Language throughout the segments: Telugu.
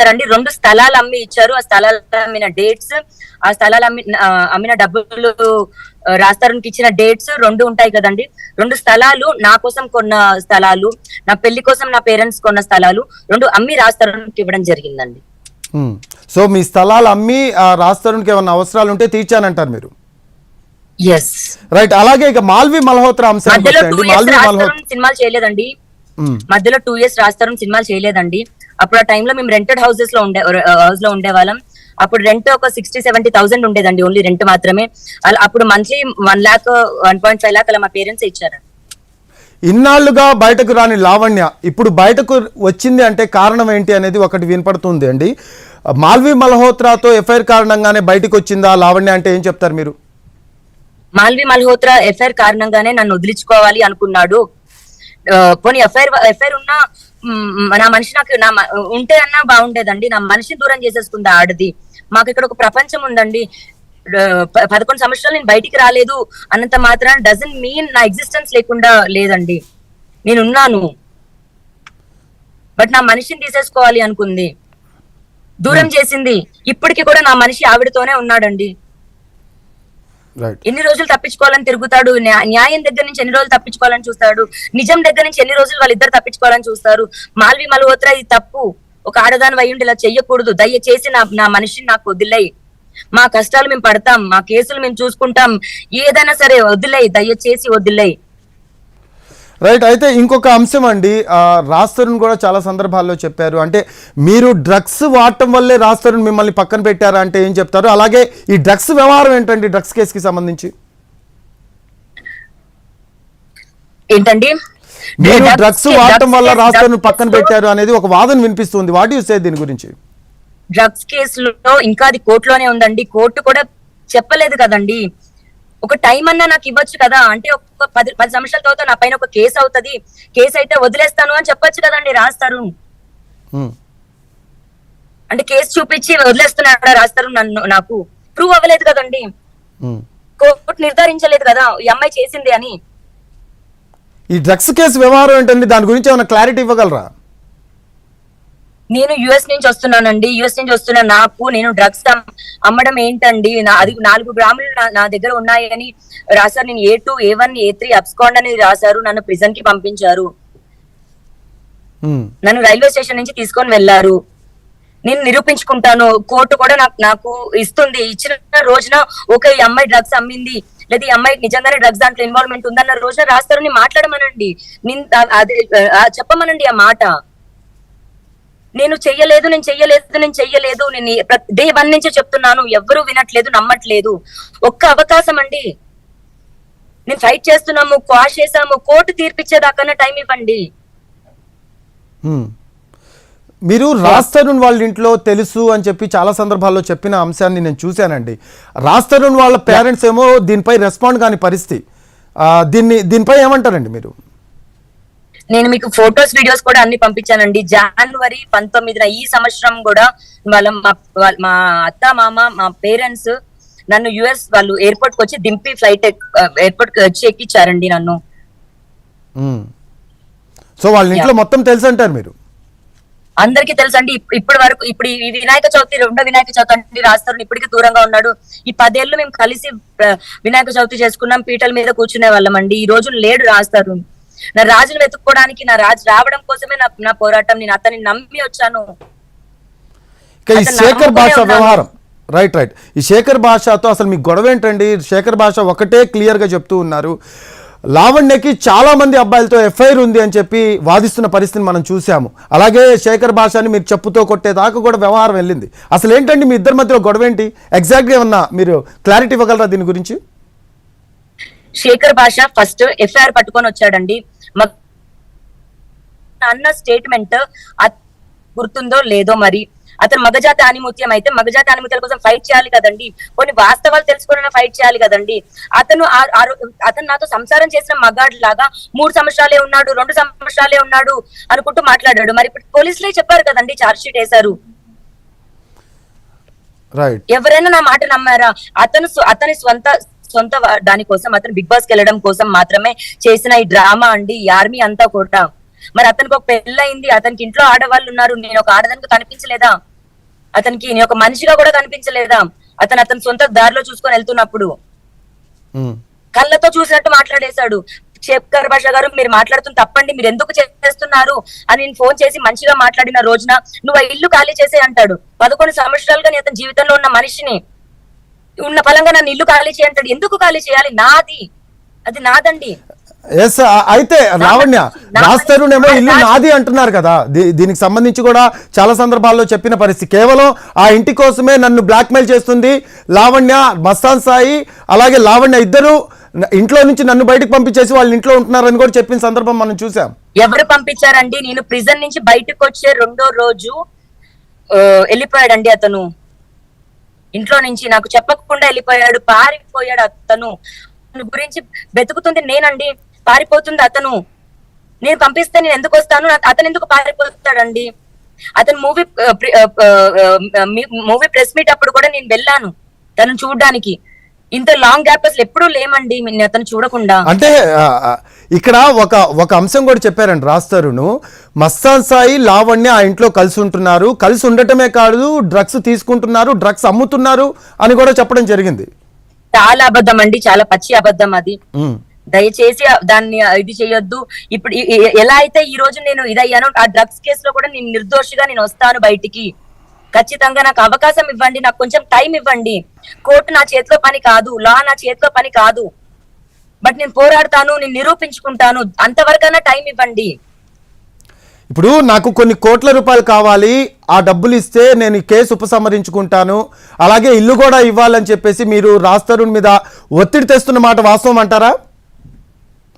ఇచ్చారండి రెండు స్థలాలు అమ్మి ఇచ్చారు. ఆ స్థలాలు అమ్మిన డేట్స్ ఆ స్థలాలు అమ్మి అమ్మిన డబ్బులు రాస్తారునికి ఇచ్చిన డేట్స్ రెండు ఉంటాయి కదండి. రెండు స్థలాలు నా కోసం కొన్న స్థలాలు నా పెళ్ళి కోసం నా పేరెంట్స్ కొన్న స్థలాలు రెండు అమ్మి రాస్తారునికి ఇవ్వడం జరిగిందండి. సో మీ స్థలాలు అమ్మి రాస్తారునికి ఏమైనా అవసరాలు ఉంటే తీర్చానంటారు మీరు? ఎస్ రైట్ అలాగే ఇక మాల్వి మల్హోత్రా రాస్తారం సినిమాలు చేయలేదండి. మధ్యలో టూ ఇయర్స్ రాస్తారం సినిమాలు చేయలేదండి. అప్పుడు ఆ టైంలో మేము రెంటెడ్ హౌసెస్లో ఉండే హౌస్లో ఉండేవాళ్ళం. అప్పుడు రెంట్ ఒక సిక్స్టీ సెవెంటీ థౌసండ్ ఉండేదండి ఓన్లీ రెంట్ మాత్రమే. అప్పుడు monthly one lakh one point five lakh అలా మా పేరెంట్స్ ఇచ్చారు. ఇన్నాళ్ళుగా బయటకు రాని లావణ్య ఇప్పుడు బయటకు వచ్చింది అంటే కారణం ఏంటి అనేది ఒకటి వినపడుతుంది అండి. మాల్వి మల్హోత్రాతో ఎఫ్ఐఆర్ కారణంగానే బయటకు వచ్చిందా లావణ్య అంటే ఏం చెప్తారు మీరు? మాల్వి మల్హోత్రా ఎఫ్ఐఆర్ కారణంగానే నన్ను వదిలించుకోవాలి అనుకున్నాడు. పోనీ ఎఫ్ఐఆర్ ఎఫ్ఐఆర్ ఉన్నా నా మనిషి నాకు నా ఉంటే అన్నా బాగుండేదండి. నా మనిషిని దూరం చేసేసుకుంది ఆడది. మాకు ఇక్కడ ఒక ప్రపంచం ఉందండి. పదకొండు సంవత్సరాలు నేను బయటికి రాలేదు అన్నంత మాత్రాన డజన్ మీన్ నా ఎగ్జిస్టెన్స్ లేకుండా లేదండి. నేను ఉన్నాను బట్ నా మనిషిని తీసేసుకోవాలి అనుకుంది. దూరం చేసింది. ఇప్పటికి కూడా నా మనిషి ఆవిడతోనే ఉన్నాడండి. ఎన్ని రోజులు తప్పించుకోవాలని తిరుగుతాడు? న్యాయం దగ్గర నుంచి ఎన్ని రోజులు తప్పించుకోవాలని చూస్తాడు? నిజం దగ్గర నుంచి ఎన్ని రోజులు వాళ్ళిద్దరు తప్పించుకోవాలని చూస్తారు? మాల్వి మల్హోత్రా ఇది తప్పు. ఒక ఆడదాని వయ్యుండి ఇలా చెయ్యకూడదు. దయచేసి నా నా మనిషిని నాకు వదిలేయి. మా కష్టాలు మేము పడతాం. మా కేసులు మేము చూసుకుంటాం. ఏదైనా సరే వదిలేయి. దయచేసి వదిలేయి. రైట్ అయితే ఇంకొక అంశం అండి. తరుణ్ కూడా చాలా సందర్భాల్లో చెప్పారు. అంటే మీరు డ్రగ్స్ వాడటం వల్లే రాజ్ తరుణ్ మిమ్మల్ని పక్కన పెట్టారా అంటే ఏం చెప్తారు? అలాగే ఈ డ్రగ్స్ వ్యవహారం ఏంటండి డ్రగ్స్ కేసుకి సంబంధించి? ఏంటండి? మీరు డ్రగ్స్ వాడటం వల్ల తరుణ్ పక్కన పెట్టారు అనేది ఒక వాదన వినిపిస్తుంది. వాట్ యు సే దీని గురించి? డ్రగ్స్ కేసులో ఇంకా అది కోర్టులోనే ఉందండి. కోర్టు కూడా చెప్పలేదు కదండి. ఒక టైం అన్నా నాకు ఇవ్వచ్చు కదా? అంటే ఒక పది పది సంవత్సరాల తర్వాత నా పైన ఒక కేసు అవుతది. కేసు అయితే వదిలేస్తాను అని చెప్పొచ్చు కదండి రాస్తారు అంటే కేసు చూపించి వదిలేస్తున్నాడా రాస్తారు నన్ను నాకు? ప్రూవ్ అవ్వలేదు కదండి. కోర్టు నిర్ధారించలేదు కదా? ఈ అమ్మాయి చేసింది అని. ఈ డ్రగ్స్ కేసు వ్యవహారం ఏంటండి? దాని గురించి ఏమైనా క్లారిటీ ఇవ్వగలరా? నేను యుఎస్ నుంచి వస్తున్నానండి. యుఎస్ నుంచి వస్తున్న నాకు నేను డ్రగ్స్ అమ్మడం ఏంటండి? అది నాలుగు గ్రాములు నా- దగ్గర ఉన్నాయని రాశారు. నేను A two A one A three abscond అని రాశారు. నన్ను ప్రిజన్కి పంపించారు. నన్ను రైల్వే స్టేషన్ నుంచి తీసుకొని వెళ్ళారు నేను నిరూపించుకుంటాను. కోర్టు కూడా నాకు నాకు ఇస్తుంది. ఇచ్చిన రోజున ఓకే ఈ అమ్మాయి డ్రగ్స్ అమ్మింది. లేదా ఈ అమ్మాయి నిజంగానే డ్రగ్స్ దాంట్లో ఇన్వాల్వ్మెంట్ ఉందన్న రోజున రాస్తారని మాట్లాడమనండి. చెప్పమనండి ఆ మాట. నేను చెయ్యలేదు నేను చెయ్యలేదు నేను చెయ్యలేదు నేను డే వన్ నుంచి చెప్తున్నాను ఎవ్వరూ వినట్లేదు నమ్మట్లేదు. ఒక్క అవకాశం అండి. నేను ఫైట్ చేస్తున్నాము క్వాష్ చేసాము కోర్టు తీర్పిచ్చేదాకన్నా టైం ఇవ్వండి. మీరు రాజ్ తరుణ్ వాళ్ళ ఇంట్లో తెలుసు అని చెప్పి చాలా సందర్భాల్లో చెప్పిన అంశాన్ని నేను చూశానండి. రాజ్ తరుణ్ వాళ్ళ పేరెంట్స్ ఏమో దీనిపై రెస్పాండ్ కాని పరిస్థితి. దీన్ని దీనిపై ఏమంటారండి మీరు? నేను మీకు ఫొటోస్ వీడియోస్ కూడా అన్ని పంపించానండి. జనవరి పంతొమ్మిదిన ఈ సంవత్సరం కూడా వాళ్ళ మా అత్త మామ మా పేరెంట్స్ నన్ను యుఎస్ వాళ్ళు ఎయిర్పోర్ట్కి వచ్చి దింపి ఫ్లైట్ ఎయిర్పోర్ట్కి వచ్చి ఎక్కిచ్చారండి నన్ను. సో వాళ్ళ ఇంట్లో మొత్తం తెలుసు అంటారు మీరు? అందరికీ తెలుసండి. ఇప్- ఇప్పటి వరకు ఇప్పుడు ఈ వినాయక చవితి రెండో వినాయక చవితి అంటే రాస్తారు ఇప్పటికీ దూరంగా ఉన్నాడు. ఈ పదేళ్ళు మేము కలిసి వినాయక చవితి చేసుకున్నాం. పీటల మీద కూర్చునే వాళ్ళం అండి. ఈ రోజు లేడు రాస్తారు నా రాజును వెతుక్కోవడానికి నా రాజు రావడం కోసమే నా నా పోరాటం. నేను అతన్ని నమ్మి వచ్చాను. ఈ శేఖర్ భాష. వ్యవహారం. Right right. ఈ శేఖర్ భాషతో అసలు మీ గొడవ ఏంటండి? శేఖర్ భాష ఒకటే క్లియర్గా చెప్తూ ఉన్నారు. లావణ్యకి చాలా మంది అబ్బాయిలతో ఎఫ్ఐఆర్ ఉంది అని చెప్పి వాదిస్తున్న పరిస్థితిని మనం చూసాము అలాగే శేఖర్ భాషని మీరు చెప్పుతో కొట్టేదాకా కూడా వ్యవహారం వెళ్ళింది. అసలు ఏంటండి మీ ఇద్దరి మధ్యలో గొడవ ఏంటి? ఎగ్జాక్ట్గా ఏమన్నా మీరు క్లారిటీ ఇవ్వగలరా దీని గురించి? శేఖర్ భాష ఫస్ట్ ఎఫ్ఐఆర్ పట్టుకొని వచ్చాడండి. అన్న స్టేట్మెంట్ గుర్తుందో లేదో మరి. అతను మగజాతి ఆనిముత్యం అయితే మగజాతి ఆనిముత్యాల కోసం ఫైట్ చేయాలి కదండి. కొన్ని వాస్తవాలు తెలుసుకుని ఫైట్ చేయాలి కదండి. అతను అతను నాతో సంసారం చేసిన మగాడు లాగా మూడు సంవత్సరాలే ఉన్నాడు రెండు సంవత్సరాలే ఉన్నాడు అనుకుంటూ మాట్లాడాడు. మరి ఇప్పుడు పోలీసులే చెప్పారు కదండి చార్జ్ షీట్ వేశారు. ఎవరైనా నా మాట నమ్మారా? అతను అతని స్వంత సొంత దానికోసం అతను బిగ్ బాస్కి వెళ్ళడం కోసం మాత్రమే చేసిన ఈ డ్రామా అండి ఈ ఆర్మీ అంతా కూడా. మరి అతనికి ఒక పెళ్ళయింది అతనికి ఇంట్లో ఆడవాళ్ళు ఉన్నారు నేను ఒక ఆడదానికి కనిపించలేదా? అతనికి నేను ఒక మనిషిగా కూడా కనిపించలేదా? అతను అతని సొంత దారిలో చూసుకొని వెళ్తున్నప్పుడు. కళ్ళతో చూసినట్టు మాట్లాడేశాడు. శేఖర్ భాష గారు మీరు మాట్లాడుతున్న తప్పండి మీరు ఎందుకు చేస్తున్నారు? అని నేను ఫోన్ చేసి మంచిగా మాట్లాడిన రోజున నువ్వు ఆ ఇల్లు ఖాళీ చేసే అంటాడు. పదకొండు సంవత్సరాలుగా నేను అతని జీవితంలో ఉన్న మనిషిని. ఉన్న ఫలంగా నన్ను ఇల్లు ఖాళీ చేయంటాడు ఎందుకు ఖాళీ చేయాలి? నాది. అది నాదండి. ఎస్ అయితే లావణ్య నా- రాస్తరునేమో ఇల్లు నాది అంటున్నారు కదా. దీనికి సంబంధించి కూడా చాలా సందర్భాల్లో చెప్పిన పరిస్థితి. కేవలం ఆ ఇంటి కోసమే నన్ను బ్లాక్మెయిల్ చేస్తుంది లావణ్య మస్తాన్ సాయి అలాగే లావణ్య ఇద్దరు ఇంట్లో నుంచి నన్ను బయటకు పంపించేసి వాళ్ళు ఇంట్లో ఉంటున్నారని కూడా చెప్పిన సందర్భం మనం చూసాం ఎవరు పంపించారండి? నేను ప్రిజన్ నుంచి బయటకు వచ్చే రెండో రోజు వెళ్ళిపోయాడండి అతను. ఇంట్లో నుంచి నాకు చెప్పకుండా వెళ్ళిపోయాడు పారిపోయాడు అతను. గురించి వెతుకుతుంది నేనండి పారిపోతుంది అతను. నేను పంపిస్తే నేను ఎందుకు వస్తాను? అతను ఎందుకు పారిపోతాడండి? అతను మూవీ మూవీ ప్రెస్ మీట్ అప్పుడు కూడా నేను వెళ్ళాను తను చూడడానికి. ఇంత లాంగ్ గ్యాప్ అసలు ఎప్పుడూ లేమండి అతను చూడకుండా. అంటే ఇక్కడ ఒక ఒక అంశం కూడా చెప్పారండి రాస్తారును మస్తాన్ సాయి లావణ్య ఆ ఇంట్లో కలిసి ఉంటున్నారు. కలిసి ఉండటమే కాదు డ్రగ్స్ తీసుకుంటున్నారు డ్రగ్స్ అమ్ముతున్నారు అని కూడా చెప్పడం జరిగింది. చాలా అబద్ధం అండి చాలా పచ్చి అబద్ధం అది. దయచేసి దాన్ని ఇది చేయొద్దు. ఇప్పుడు ఎలా అయితే ఈ రోజు నేను ఇదయ్యానో ఆ డ్రగ్స్ కేసులో కూడా నేను నిర్దోషిగా నేను వస్తాను బయటికి. ఖచ్చితంగా నాకు అవకాశం ఇవ్వండి నాకు కొంచెం టైం ఇవ్వండి. కోర్టు నా చేతిలో పని కాదు లా నా చేతిలో పని కాదు. బట్ నేను పోరాడతాను నేను నిరూపించుకుంటాను. అంతవరకైనా టైం ఇవ్వండి. ఇప్పుడు నాకు కొన్ని కోట్ల రూపాయలు కావాలి ఆ డబ్బులు ఇస్తే నేను కేసు ఉపసంహరించుకుంటాను. అలాగే ఇల్లు కూడా ఇవ్వాలని చెప్పేసి మీరు రాస్తరుణ్ మీద ఒత్తిడి తెస్తున్న మాట వాస్తవం అంటారా?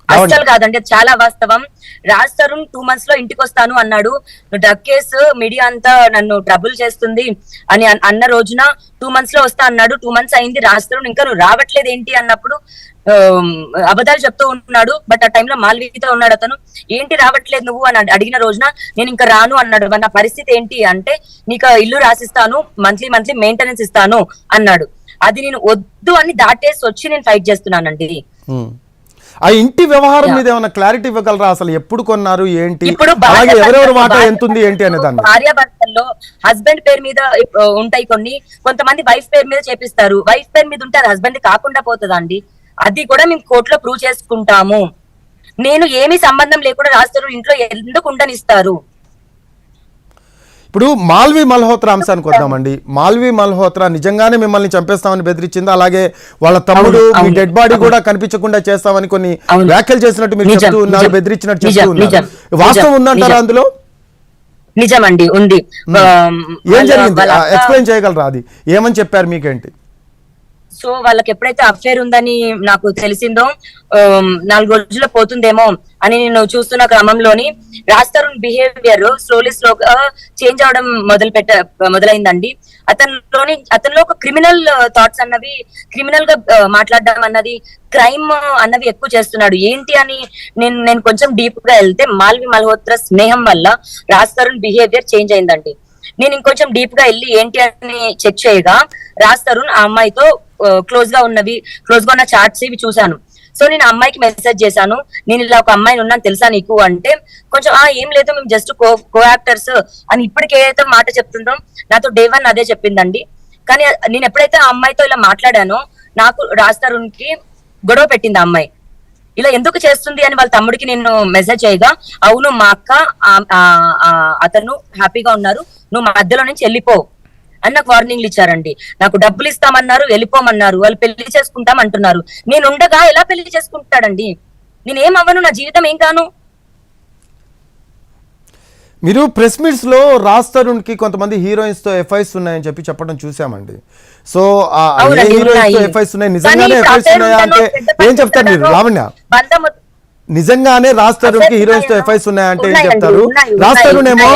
అస్సలు కాదండి అది చాలా వాస్తవం. రాజ్ తరుణ్ టూ మంత్స్లో ఇంటికి వస్తాను అన్నాడు డ్రగ్ కేసు మీడియా అంతా నన్ను ట్రబుల్ చేస్తుంది అని అన్- అన్న రోజున టూ మంత్స్లో వస్తా అన్నాడు. టూ మంత్స్ అయింది రాజ్ తరుణ్. ఇంకా నువ్వు రావట్లేదు ఏంటి అన్నప్పుడు అబద్ధాలు చెప్తూ ఉన్నాడు. బట్ ఆ టైంలో మాల్వీతో ఉన్నాడు అతను. ఏంటి రావట్లేదు నువ్వు అని అడి- అడిగిన రోజున నేను ఇంకా రాను అన్నాడు. నా పరిస్థితి ఏంటి అంటే నీకు ఇల్లు రాసిస్తాను మంత్లీ మంత్లీ మెయింటెనెన్స్ ఇస్తాను అన్నాడు. అది నేను వద్దు అని దాటేసి వచ్చి నేను ఫైట్ చేస్తున్నానండి. ఆ ఇంటి వ్యవహారం. మీద ఏమైనా క్లారిటీ ఇవ్వగలరా? అసలు ఎప్పుడు కొన్నారు? ఏంటి? అలాగే ఎవరెవరి వాటా ఎంత ఉంది ఏంటి అనే దాన్ని. భార్యాభర్తల్లో హస్బెండ్ పేరు మీద ఉంటాయి కొన్ని. కొంతమంది వైఫ్ పేరు మీద చేపిస్తారు. వైఫ్ పేరు మీద ఉంటే అది హస్బెండ్ కాకుండా పోతుందా అండి అది కూడా మేము కోర్టులో ప్రూవ్ చేసుకుంటాము. నేను ఏమీ సంబంధం లేకుండా రాస్తారు. ఇంట్లో ఎందుకు ఉండనిస్తారు? ఇప్పుడు మాల్వి మల్హోత్రా అంశానికి వద్దామండి. మాల్వి మల్హోత్రా నిజంగానే మిమ్మల్ని చంపేస్తామని బెదిరించింది? అలాగే వాళ్ళ తమ్ముడు మీ డెడ్ బాడీ. కూడా కనిపించకుండా చేస్తామని కొన్ని. వ్యాఖ్యలు చేసినట్టు మీరు చెప్తూ ఉన్నారు బెదిరించినట్టు చెప్తూ ఉన్నారు. వాస్తవం ఉందంటారా. అందులో? నిజమండి ఉంది. ఏం జరిగింది? ఎక్స్ప్లెయిన్ చేయగలరా అది? ఏమని చెప్పారు మీకేంటి? సో వాళ్ళకి ఎప్పుడైతే అఫేర్ ఉందని నాకు తెలిసిందో నాలుగు రోజుల్లో పోతుందేమో అని నేను చూస్తున్న క్రమంలోని రాస్తరుణ్ బిహేవియర్ స్లోలీ స్లోగా చేంజ్ అవడం మొదలు పెట్ట మొదలైందండి. అతనిలోని అతనిలో ఒక క్రిమినల్ థాట్స్ అన్నవి క్రిమినల్గా మాట్లాడడం అన్నది క్రైమ్ అన్నవి ఎక్కువ చేస్తున్నాడు. ఏంటి అని నేను నేను కొంచెం డీప్గా వెళ్తే మాల్వి మల్హోత్రా స్నేహం వల్ల రాస్తరుణ్ బిహేవియర్ చేంజ్ అయిందండి. నేను ఇంకొంచెం డీప్గా వెళ్ళి ఏంటి అని చెక్ చేయగా రాజ్ తరుణ్ ఆ అమ్మాయితో క్లోజ్గా ఉన్నవి క్లోజ్గా ఉన్న చాట్స్ ఇవి చూశాను. సో నేను అమ్మాయికి మెసేజ్ చేశాను. నేను ఇలా ఒక అమ్మాయిని ఉన్నాను తెలుసా నీకు అంటే కొంచెం ఆ ఏం లేదు మేము జస్ట్ కో కో యాక్టర్స్ అని ఇప్పటికి ఏదైతే మాట చెప్తుందో నాతో డే వన్ అదే చెప్పిందండి. కానీ నేను ఎప్పుడైతే ఆ అమ్మాయితో ఇలా మాట్లాడానో నాకు రాజ్ తరుణ్కి గొడవ పెట్టింది ఆ అమ్మాయి. ఇలా ఎందుకు చేస్తుంది అని వాళ్ళ తమ్ముడికి నేను మెసేజ్ చేయగా అవును మా అక్క అతను హ్యాపీగా ఉన్నారు. నువ్వు మధ్యలో నుంచి వెళ్ళిపోవు అని నాకు వార్నింగ్లు ఇచ్చారండి. నాకు డబ్బులు ఇస్తామన్నారు వెళ్ళిపోమన్నారు వాళ్ళు పెళ్ళి చేసుకుంటాం అంటున్నారు. నేను ఉండగా ఎలా పెళ్ళి చేసుకుంటాడండి? నేనేం అవ్వను నా జీవితం ఏం కాను? మీరు ప్రెస్ మీట్స్లో రాజ్ తరుణ్కి కొంతమంది హీరోయిన్స్తో ఎఫ్ఐస్ ఉన్నాయని చెప్పి చెప్పడం చూసామండి. సో. ఎఫ్ఐస్ ఉన్నాయి. నిజంగానే ఎఫ్ఐస్ ఉన్నాయా అంటే ఏం చెప్తారు మీరు? లావణ్య నిజంగానే రాజ్ తరుణ్కి హీరోయిన్స్తో? ఎఫ్ఐస్ ఉన్నాయంటే ఏం చెప్తారు? రాజ్ తరుణ్ ఏమో.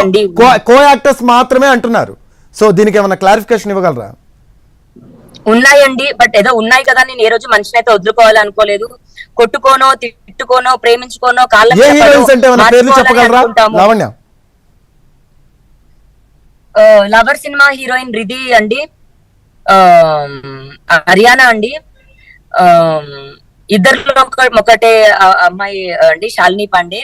కో యాక్టర్స్ మాత్రమే అంటున్నారు. సో దీనికి ఏమైనా క్లారిఫికేషన్ ఇవ్వగలరా? ఉన్నాయండి బట్ ఏదో ఉన్నాయి కదా నేను ఏ రోజు మనిషిని అయితే వదులుకోవాలి అనుకోలేదు కొట్టుకోనో తిట్టుకోనో ప్రేమించుకోనో కాళ్ళ చెప్పగలరా? లవర్ సినిమా హీరోయిన్ రిధి అండి. హర్యానా అండి. ఒక- ఒకటే అమ్మాయి అండి శాలిని పాండే.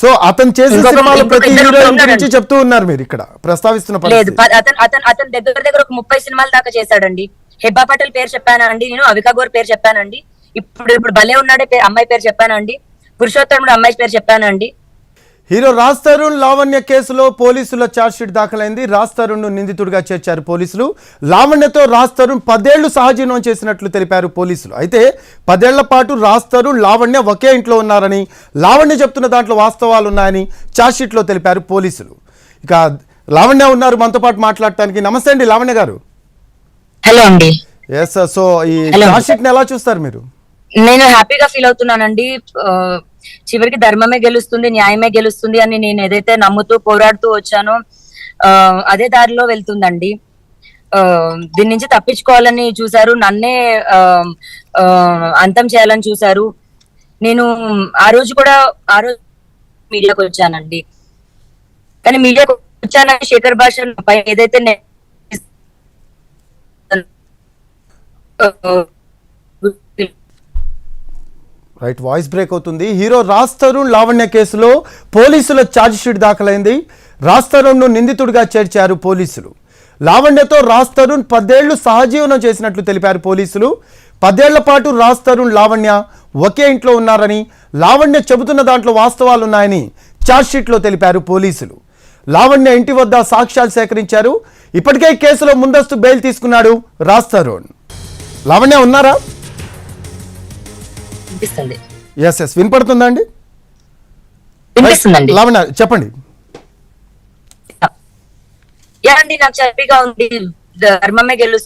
సో అతను చేసిన సినిమాలు ప్రతి హీరోయిన్. గురించి చెప్తూ ఉన్నారు మీరు ఇక్కడ ప్రస్తావిస్తున్న లేదు అతను అతను అతను దగ్గర దగ్గర ఒక ముప్పై సినిమాల దాకా చేశాడండి. హెబ్బా పటేల్ పేరు చెప్పానా అండి నేను అవికా గోర్ పేరు చెప్పానండి. ఇప్పుడు ఇప్పుడు భలే ఉన్నాడే అమ్మాయి పేరు చెప్పానండి. పురుషోత్తముడు అమ్మాయి పేరు చెప్పానండి. హీరో రాజ్ తరుణ్ లావణ్య కేసులో పోలీసుల ఛార్జ్షీట్ దాఖలైంది. రాజ్ తరుణ్ను నిందితుడిగా చేర్చారు పోలీసులు. లావణ్యతో రాజ్ తరుణ్ పదేళ్ళు సహజీవనం చేసినట్లు తెలిపారు పోలీసులు. అయితే పదేళ్ళ పాటు రాజ్ తరుణ్ లావణ్య ఒకే ఇంట్లో ఉన్నారని లావణ్య చెప్తున్న దాంట్లో వాస్తవాలు ఉన్నాయని ఛార్జ్షీట్లో తెలిపారు పోలీసులు. ఇక లావణ్య ఉన్నారు మనతో పాటు మాట్లాడటానికి. నమస్తే అండి లావణ్య గారు. హలో అండి. ఎస్ సో ఈ. ఛార్జ్షీట్ని ఎలా చూస్తారు మీరు? నేను హ్యాపీగా ఫీల్ అవుతున్నానండి. చివరికి ధర్మమే గెలుస్తుంది న్యాయమే గెలుస్తుంది అని నేను ఏదైతే నమ్ముతూ పోరాడుతూ వచ్చానో అదే దారిలో వెళ్తుందండి. దీని నుంచి తప్పించుకోవాలని చూశారు నన్నే అంతం చేయాలని చూశారు. నేను ఆ రోజు కూడా ఆ రోజు మీడియాకు వచ్చానండి. కానీ మీడియాకు వచ్చానని శేఖర్ భాష పై ఏదైతే నేను రైట్ వాయిస్ బ్రేక్ అవుతుంది. హీరో రాజ్ తరుణ్ లావణ్య కేసులో పోలీసుల ఛార్జ్షీట్ దాఖలైంది. రాజ్ తరుణ్ను నిందితుడిగా చేర్చారు పోలీసులు. లావణ్యతో రాజ్ తరుణ్ పదేళ్ళు సహజీవనం చేసినట్లు తెలిపారు పోలీసులు. పదేళ్ళ పాటు రాజ్ తరుణ్ లావణ్య ఒకే ఇంట్లో ఉన్నారని లావణ్య చెబుతున్న దాంట్లో వాస్తవాలున్నాయని ఛార్జ్షీట్లో తెలిపారు పోలీసులు. లావణ్య ఇంటి వద్ద సాక్ష్యాలు సేకరించారు. ఇప్పటికే కేసులో ముందస్తు బెయిల్ తీసుకున్నాడు రాజ్ తరుణ్. లావణ్య ఉన్నారా? వినిపిస్తుంది. ఎస్ ఎస్ వినపడుతుందా అండి? వినిపిస్తుందండి. లావణ్య చెప్పండి. యా అండి నాకు హ్యాపీగా ఉంది. ధర్మమే గెలుస్తుంది.